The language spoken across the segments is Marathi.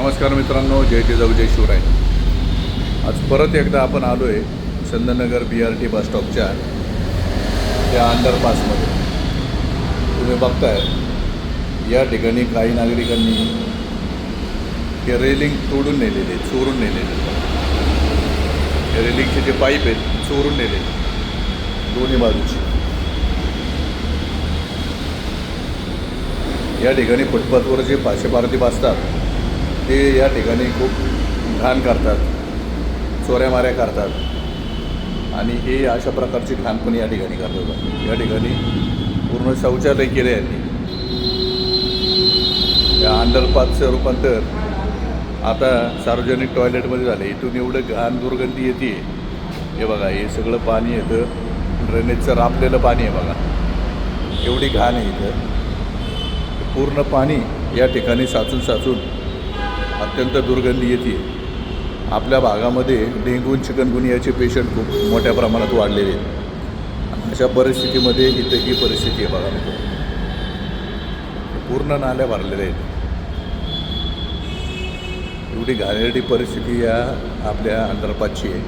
नमस्कार मित्रांनो जय जिजाऊ जय शिवराय. आज परत एकदा आपण आलो आहे चंदनगर बी आर टी बसस्टॉपच्या त्या अंडरपासमध्ये तुम्ही बघताय या ठिकाणी काही नागरिकांनी हे रेलिंग तोडून नेलेले चोरून नेलेले. हे रेलिंगचे जे पाईप आहेत चोरून नेलेले. दोन्ही बाजूचे. या ठिकाणी फुटपाथवर जे पाचशे पारती बसतात ते या ठिकाणी खूप घाण करतात. चोऱ्यामाऱ्या करतात. आणि हे अशा प्रकारची घाण पण या ठिकाणी करतात. या ठिकाणी पूर्ण शौचालय केले यांनी. या अंडरपाथचं रूपांतर आता सार्वजनिक टॉयलेटमध्ये झालं. इथून एवढं घाण दुर्गंधी येते हे बघा हे सगळं पाणी येतं. ड्रेनेजचं राबलेलं पाणी आहे बघा. एवढी घाण आहे इथं. पूर्ण पाणी या ठिकाणी साचून साचून अत्यंत दुर्गंधी येते. आपल्या भागामध्ये डेंग्यू चिकनगुनियाचे पेशंट खूप मोठ्या प्रमाणात वाढलेले आहेत. अशा परिस्थितीमध्ये इथं ही परिस्थिती आहे बघा. पूर्ण नाल्या भरलेल्या आहेत. एवढी घाणेरडी परिस्थिती या आपल्या अंडरपासची आहे.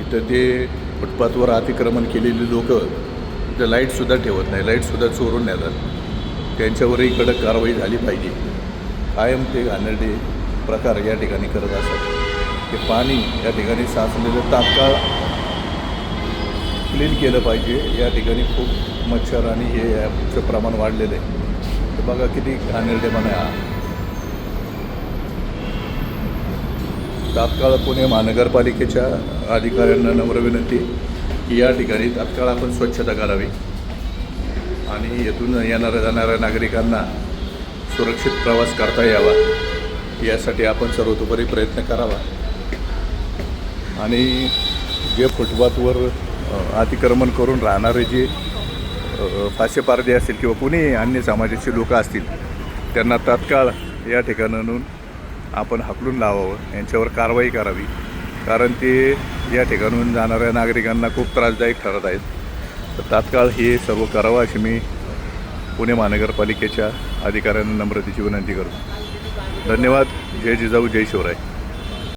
इथं ते फुटपाथवर अतिक्रमण केलेली लोक इथं लाईटसुद्धा ठेवत नाही. लाईटसुद्धा चोरून नेतात. त्यांच्यावरही कडक कारवाई झाली पाहिजे. कायम ते घाणेरडे प्रकार या ठिकाणी करत असतात ते पाणी या ठिकाणी साचलेलं तात्काळ क्लीन केलं पाहिजे. या ठिकाणी खूप मच्छर आणि हे याचं प्रमाण वाढलेलं आहे. ते बघा किती घाणेरडेपणा आहे हा. तात्काळ पुणे महानगरपालिकेच्या अधिकाऱ्यांना नम्र विनंती की या ठिकाणी तात्काळ आपण स्वच्छता करावी. आणि येथून येणाऱ्या जाणाऱ्या नागरिकांना सुरक्षित प्रवास करता यावा. यासाठी आपण सर्वतोपरी प्रयत्न करावा. आणि जे फुटपाथवर अतिक्रमण करून राहणारे जे अ, असतील किंवा कुणी अन्य समाजाचे लोक असतील त्यांना तात्काळ या ठिकाणाहून आपण हाकलून लावावं. यांच्यावर कारवाई करावी. कारण ते या ठिकाणून जाणाऱ्या नागरिकांना खूप त्रासदायक ठरत आहेत. तर तात्काळ हे सर्व करावं अशी मी पुणे महानगरपालिकेच्या अधिकाऱ्यांना नम्रतेची विनंती करतो धन्यवाद. जय जिजाऊ जय शिवराय.